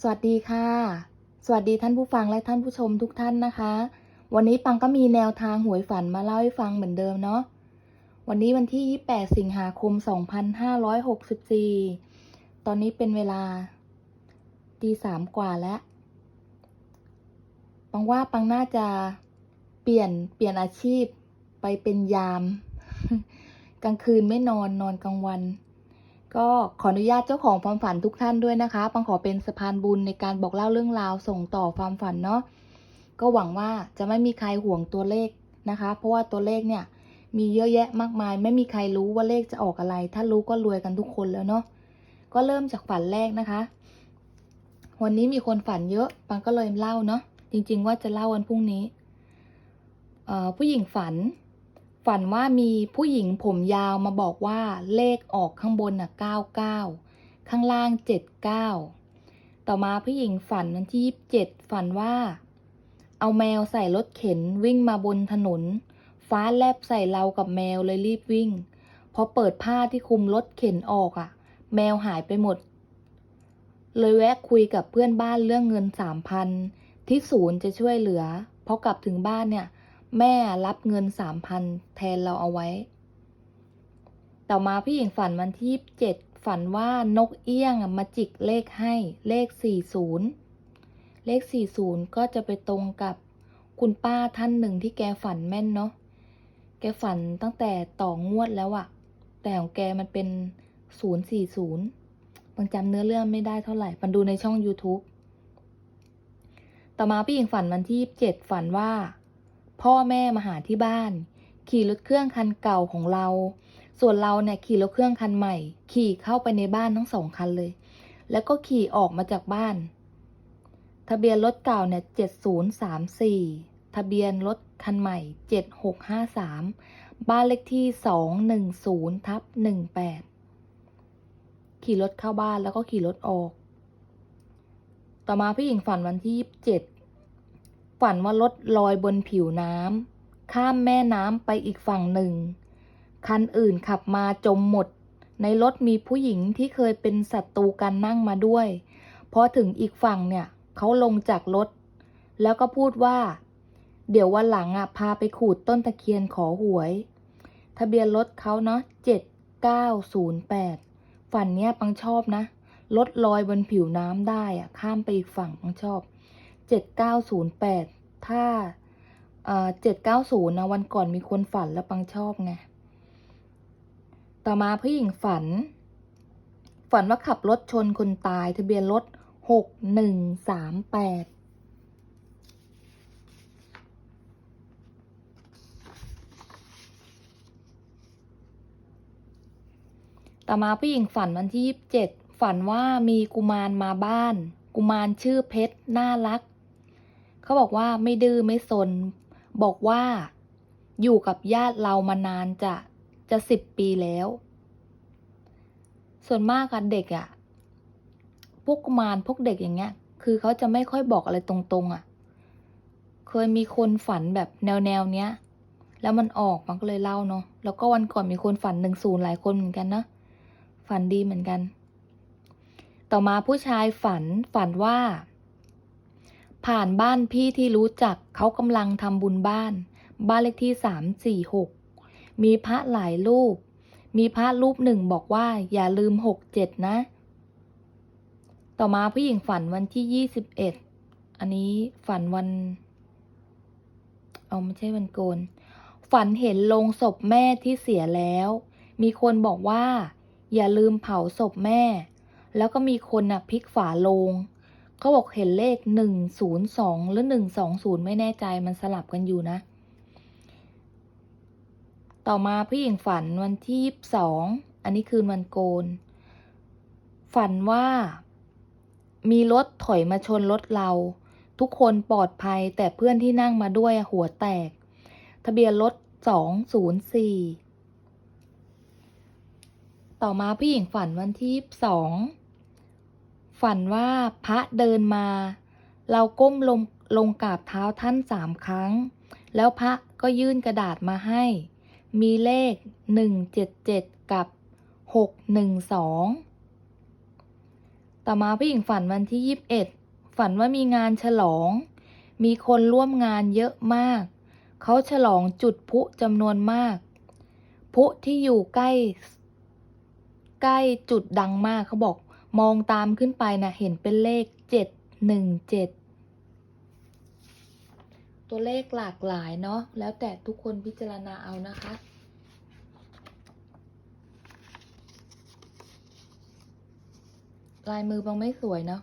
สวัสดีค่ะ สวัสดีท่านผู้ฟังและท่านผู้ชมทุกท่านนะคะ วันนี้ปังก็มีแนวทางหวยฝันมาเล่าให้ฟังเหมือนเดิมเนาะ วันนี้วันที่ 28 สิงหาคม 2564 ตอนนี้เป็นเวลาตีสามกว่าแล้ว ปังว่าปังน่าจะเปลี่ยนเปลี่ยนอาชีพไปเป็นยาม กลางคืนไม่นอนนอนกลางวัน ก็ขออนุญาตเจ้าของความฝันทุกท่านด้วยนะคะปังขอเป็นสะพานบุญในการบอกเล่าเรื่องราวส่งต่อความฝันเนาะ ก็หวังว่าจะไม่มีใครห่วงตัวเลขนะคะ เพราะว่าตัวเลขเนี่ยมีเยอะแยะมากมาย ไม่มีใครรู้ว่าเลขจะออกอะไร ถ้ารู้ก็รวยกันทุกคนแล้วเนาะ ก็เริ่มจากฝันแรกนะคะ วันนี้มีคนฝันเยอะ ปังก็เลยเล่าเนาะ จริง ๆ ว่าจะเล่าวันพรุ่งนี้ ผู้หญิงฝัน ฝันว่ามีผู้หญิงผมยาวมาบอกว่าเลขออกข้างบนน่ะ99ข้างล่าง79ต่อมาผู้หญิงฝันวันที่27ฝันว่า เอาแมวใส่รถเข็นวิ่งมาบนถนน ฟ้าแลบใส่เรากับแมวเลยรีบวิ่งพอเปิดผ้าที่คุมรถเข็นออกอะ่ะ แมวหายไปหมด เลยแวะคุยกับเพื่อนบ้านเรื่องเงินสามพันที่ศูนย์จะช่วยเหลือพอกลับถึงบ้านเนี่ย แม่รับเงินสามพันแทนเราเอาไว้ ต่อมาพี่หญิงฝันวันที่เจ็ดฝันว่านกเอี้ยงมาจิกเลขให้เลขสี่ศูนย์เลขสี่ศูนย์ก็จะไปตรงกับคุณป้าท่านหนึ่งที่แกฝันแม่นเนาะ แกฝันตั้งแต่ต่องวดแล้วอะแต่ของแกมันเป็นศูนย์สี่ศูนย์บางจำเนื้อเรื่องไม่ได้เท่าไหร่ ปันดูในช่อง YouTube ต่อมาพี่หญิงฝันวันที่เจ็ดฝันว่า พ่อแม่มาหาที่บ้าน ขี่รถเครื่องคันเก่าของเรา ส่วนเราเนี่ยขี่รถเครื่องคันใหม่ ขี่เข้าไปในบ้านทั้งสองคันเลย แล้วก็ขี่ออกมาจากบ้าน ทะเบียนรถเก่าเนี่ยเจ็ดศูนย์สามสี่ทะเบียนรถคันใหม่เจ็ดหกห้าสามบ้านเลขที่สองหนึ่งศูนย์ทับหนึ่งแปดขี่รถเข้าบ้านแล้วก็ขี่รถออก ต่อมาพี่หญิงฝันวันที่ยี่สิบเจ็ด ฝันว่ารถลอยบนผิวน้ำข้ามแม่น้ำไปอีกฝั่งหนึ่ง คันอื่นขับมาจมหมด ในรถมีผู้หญิงที่เคยเป็นศัตรูกันนั่งมาด้วยพอถึงอีกฝั่งเนี่ยเขาลงจากรถ แล้วก็พูดว่า เดี๋ยววันหลังอะพาไปขูดต้นตะเคียนขอหวย ทะเบียนรถเขาเนาะเจ็ดเก้าศูนย์แปดฝันเนี้ยปังชอบนะรถลอยบนผิวน้ำได้อะข้ามไปอีกฝั่งปังชอบ เจ็ดเก้าศูนย์แปดถ้าเจ็ดเก้าศูนย์นะวันก่อนมีคนฝันแล้วปังชอบไง ต่อมาผู้หญิงฝัน ฝันว่าขับรถชนคนตายทะเบียนรถหกหนึ่งสามแปดต่อมาผู้หญิงฝันวันที่ยี่สิบเจ็ดฝันว่ามีกุมารมาบ้าน กุมารชื่อเพชรน่ารัก เขาบอกว่าไม่ดื้อไม่สน บอกว่าอยู่กับญาติเรามานานจะจะสิบปีแล้ว ส่วนมากอะเด็กอะพวกมารพวกเด็กอย่างเงี้ย คือเขาจะไม่ค่อยบอกอะไรตรงๆอะเคยมีคนฝันแบบแนวแนวๆเนี้ย แล้วมันออกมันก็เลยเล่าเนาะ แล้วก็วันก่อนมีคนฝันหนึ่งศูนย์หลายคนเหมือนกันนะ ฝันดีเหมือนกัน ต่อมาผู้ชายฝันฝันว่า ผ่านบ้านพี่ที่รู้จักเขากำลังทำบุญบ้าน บ้านเลขที่สามสี่หกมีพระหลายรูป มีพระรูปหนึ่งบอกว่าอย่าลืมหกเจ็ดนะ ต่อมาผู้หญิงฝันวันที่ยี่สิบเอ็ดอันนี้ฝันวัน เอาไม่ใช่วันโกน ฝันเห็นโลงศพแม่ที่เสียแล้ว มีคนบอกว่า อย่าลืมเผาศพแม่ แล้วก็มีคนน่ะพลิกฝาโลง เขาบอกเห็นเลขหนึ่งศูนย์สองหรือหนึ่งสองศูนย์ไม่แน่ใจมันสลับกันอยู่นะ ต่อมาผู้หญิงฝันวันที่สองอันนี้คืนวันโกน ฝันว่า มีรถถอยมาชนรถเรา ทุกคนปลอดภัยแต่เพื่อนที่นั่งมาด้วยหัวแตก ทะเบียนรถสองศูนย์สี่ต่อมาผู้หญิงฝันวันที่สอง ฝันว่าพระเดินมา เราก้มลงลงกราบเท้าท่านสามครั้ง แล้วพระก็ยื่นกระดาษมาให้ มีเลขหนึ่งเจ็ดเจ็ดกับหกหนึ่งสองต่อมาผู้หญิงฝันวันที่ยี่สิบเอ็ดฝันว่ามีงานฉลอง มีคนร่วมงานเยอะมาก เขาฉลองจุดพุจำนวนมาก พุที่อยู่ใกล้ ใกล้จุดดังมากเขาบอก มองตามขึ้นไปนะเห็นเป็นเลขเจ็ดหนึ่งเจ็ดตัวเลขหลากหลายเนาะแล้วแต่ทุกคนพิจารณาเอานะคะลายมือปังไม่สวยเนาะ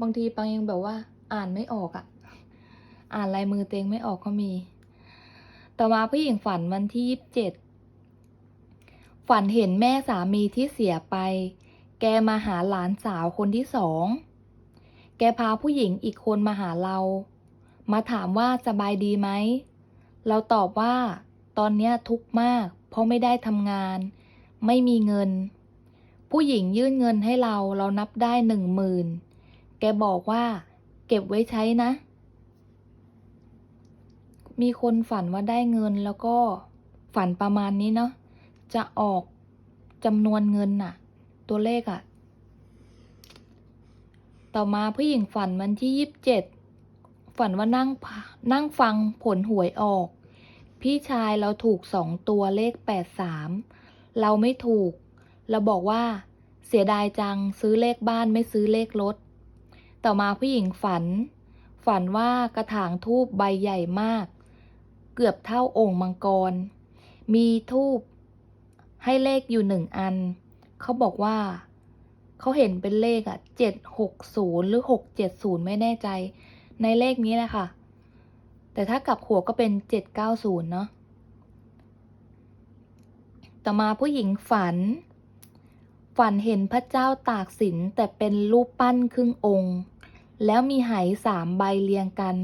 บางทีปังยังแบบว่า อ่านไม่ออกอะ่ะ อ่านลายมือเตวเองไม่ออกก็มี ต่อมาผู้หญิงฝันวันที่ยี่สิบเจ็ด ฝันเห็นแม่สามีที่เสียไป แกมาหาหลานสาวคนที่สอง แกพาผู้หญิงอีกคนมาหาเรา มาถามว่าสบายดีไหม เราตอบว่า ตอนนี้ทุกข์มาก เพราะไม่ได้ทำงาน ไม่มีเงิน ผู้หญิงยื่นเงินให้เรา เรานับได้หนึ่งหมื่นแกบอกว่า เก็บไว้ใช้นะ มีคนฝันว่าได้เงินแล้วก็ฝันประมาณนี้เนาะ จะออกจำนวนเงินน่ะ ตัวเลขอะต่อมาผู้หญิงฝันวันที่ยี่สิบเจ็ดฝันว่านั่งนั่งฟังผลหวยออก พี่ชายเราถูกสองตัวเลขแปดสามเราไม่ถูก เราบอกว่า เสียดายจังซื้อเลขบ้านไม่ซื้อเลขรถ ต่อมาผู้หญิงฝัน ฝันว่ากระถางทูบใบใหญ่มาก เกือบเท่าโอ่งมังกร มีทูบให้เลขอยู่หนึ่งอัน เขาบอกว่า เขาเห็นเป็นเลขอะเจ็ดหกศูนย์หรือหกเจ็ดศูนย์ไม่แน่ใจ ในเลขนี้แหละค่ะ แต่ถ้ากลับหัวก็เป็นเจ็ดเก้าศูนย์เนาะต่อมาผู้หญิงฝัน ฝันเห็นพระเจ้าตากสินแต่เป็นรูปปั้นครึ่งองค์ แล้วมีไหสามใบเรียงกัน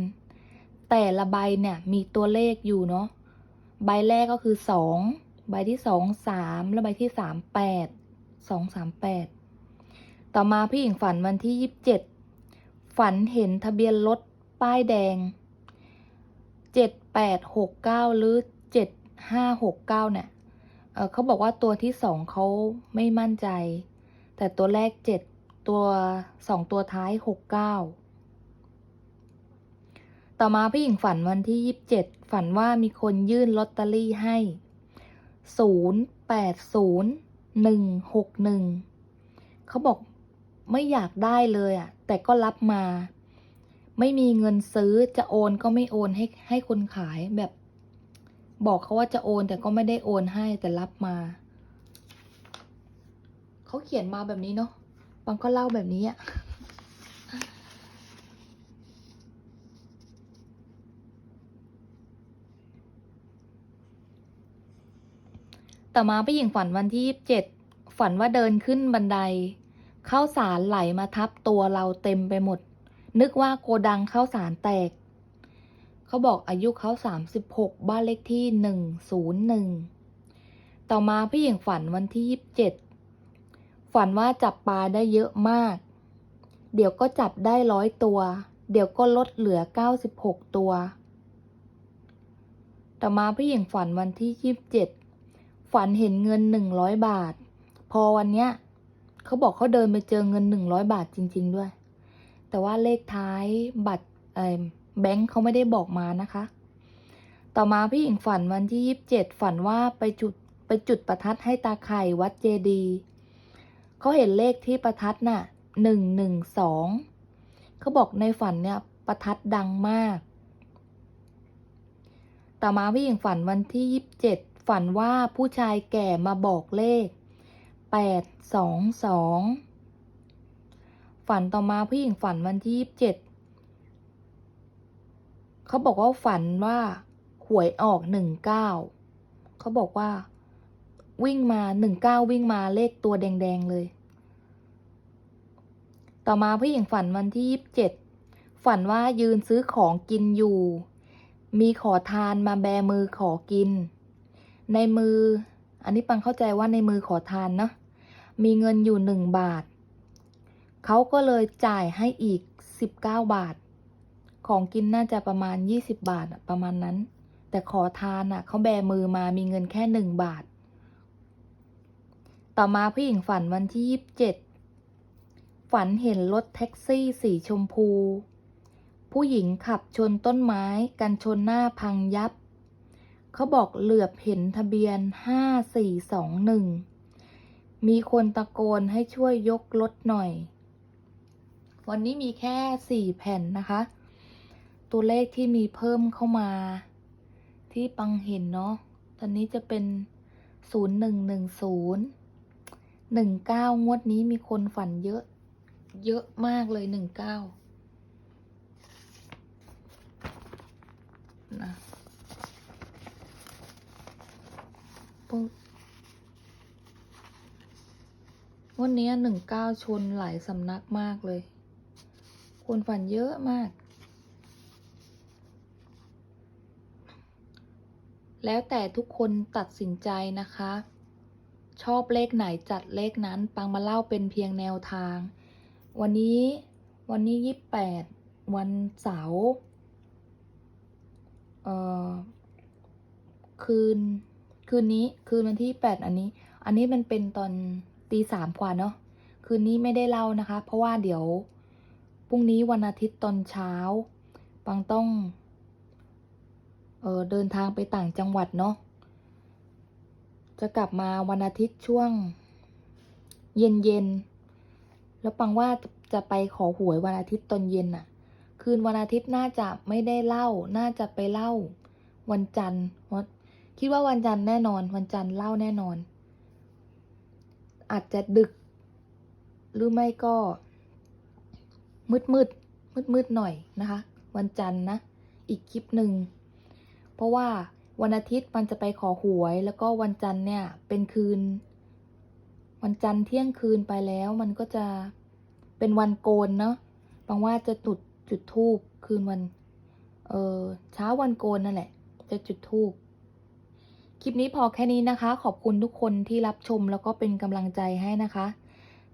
แต่ละใบเนี่ยมีตัวเลขอยู่เนาะใบแรกก็คือสองใบที่สองสามแล้วใบที่สามแปด สองสามแปดต่อมาพี่หญิงฝันวันที่ยี่สิบเจ็ดฝันเห็นทะเบียนรถป้ายแดงเจ็ดแปดหกเก้าหรือเจ็ดห้าหกเก้าเนี่ยเเขาบอกว่าตัวที่สองเขาไม่มั่นใจ แต่ตัวแรกเจ็ดตัวสองตัวท้ายหกเก้าต่อมาผู้หญิงฝันวันที่ยี่สิบเจ็ดฝันว่ามีคนยื่นลอตเตอรี่ให้ศูนย์แปดศูนย์ หนึ่งหกหนึ่งเขาบอกไม่อยากได้เลยอะ่ะแต่ก็รับมา ไม่มีเงินซื้อจะโอนก็ไม่โอนให้ให้คนขายแบบ บอกเขาว่าจะโอนแต่ก็ไม่ได้โอนให้แต่รับมาเขาเขียนมาแบบนี้เนาะบางก็เล่าแบบนี้อะ ต่อมาผู้หญิงฝันวันที่ยี่สิบเจ็ดฝันว่าเดินขึ้นบันได เข้าสารไหลมาทับตัวเราเต็มไปหมด นึกว่าโกดังเข้าสารแตก เขาบอกอายุเขาสามสิบหกบ้านเลขที่หนึ่งศูนย์หนึ่งต่อมาผู้หญิงฝันวันที่ยี่สิบเจ็ดฝันว่าจับปลาได้เยอะมาก เดี๋ยวก็จับได้ร้อยตัว เดี๋ยวก็ลดเหลือเก้าสิบหกตัว ต่อมาผู้หญิงฝันวันที่ยี่สิบเจ็ด ฝันเห็นเงินหนึ่งร้อยบาท พอวันเนี้ยเขาบอกเขาเดินไปเจอเงินหนึ่งร้อยบาทจริง ๆ ด้วย แต่ว่าเลขท้ายบัตรเออแบงค์เขาไม่ได้บอกมานะคะ ต่อมาพี่หญิงฝันวันที่ยี่สิบเจ็ดฝันว่าไปจุดไปจุดประทัดให้ตาไข่วัดเจดีเขาเห็นเลขที่ประทัดน่ะหนึ่งหนึ่งสองเขาบอกในฝันเนี่ยประทัดดังมาก ต่อมาพี่หญิงฝันวันที่ยี่สิบเจ็ด ฝันว่าผู้ชายแก่มาบอกเลขแปดสองสองฝันต่อมาผู้หญิงฝันวันที่ยี่สิบเจ็ดเขาบอกว่าฝันว่าหวยออกหนึ่งเก้าเขาบอกว่า วิ่งมาหนึ่งเก้าวิ่งมาเลขตัวแดง ๆ เลย ต่อมาผู้หญิงฝันวันที่ยี่สิบเจ็ดฝันว่ายืนซื้อของกินอยู่มีขอทานมาแบมือขอกิน ในมือ อันนี้ปังเข้าใจว่าในมือขอทานเนาะมีเงินอยู่หนึ่งบาท เขาก็เลยจ่ายให้อีกสิบเก้าบาท ของกินน่าจะประมาณยี่สิบบาทประมาณนั้น แต่ขอทานอะเขาแบมือมามีเงินแค่หนึ่งบาท ต่อมาผู้หญิงฝันวันที่ยี่สิบเจ็ดฝันเห็นรถแท็กซี่สีชมพู ผู้หญิงขับชนต้นไม้กันชนหน้าพังยับ เขาบอกเหลือบเห็นทะเบียนห้าสี่สองหนึ่งมีคนตะโกนให้ช่วยยกรถหน่อย วันนี้มีแค่สี่แผ่นนะคะ ตัวเลขที่มีเพิ่มเข้ามา ที่ปังเห็นเนาะ ตอนนี้จะเป็นศูนย์หนึ่งหนึ่งศูนย์หนึ่งเก้างวดนี้มีคนฝันเยอะ เยอะมากเลยหนึ่งเก้านะ ปึ๊บวันนี้หนึ่งเก้าชนหลายสำนักมากเลย คนฝันเยอะมาก แล้วแต่ทุกคนตัดสินใจนะคะ ชอบเลขไหนจัดเลขนั้น ปังมาเล่าเป็นเพียงแนวทาง วันนี้วันนี้ยี่แปดวันเสาร์ เอ่อ คืน คืนนี้คืนวันที่แปดอันนี้ อันนี้มันเป็นตอนตีสามกว่าเนาะคืนนี้ไม่ได้เล่านะคะ เพราะว่าเดี๋ยวพรุ่งนี้วันอาทิตย์ตอนเช้าปังต้องเออเดินทางไปต่างจังหวัดเนาะจะกลับมาวันอาทิตย์ช่วง เย็นเย็นๆแล้วปังว่าจะไปขอหวยวันอาทิตย์ตอนเย็นน่ะ คืนวันอาทิตย์น่าจะไม่ได้เล่า น่าจะไปเล่า วันจันทร์ คิดว่าวันจันทร์แน่นอน วันจันทร์เล่าแน่นอน อาจจะดึก หรือไม่ก็ มืดมืดมืดมืดหน่อยนะคะ วันจันทร์นะ อีกคลิปหนึ่ง เพราะว่าวันอาทิตย์มันจะไปขอหวย แล้วก็วันจันทร์เนี่ยเป็นคืน วันจันทร์เที่ยงคืนไปแล้ว มันก็จะเป็นวันโกนเนาะบางว่าจะจุดจุดทูบคืนวัน เออเช้าวันโกนนั่นแหละ จะจุดทูบ คลิปนี้พอแค่นี้นะคะ ขอบคุณทุกคนที่รับชมแล้วก็เป็นกำลังใจให้นะคะ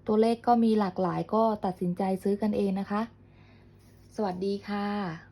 ตัวเลขก็มีหลากหลายก็ตัดสินใจซื้อกันเองนะคะ สวัสดีค่ะ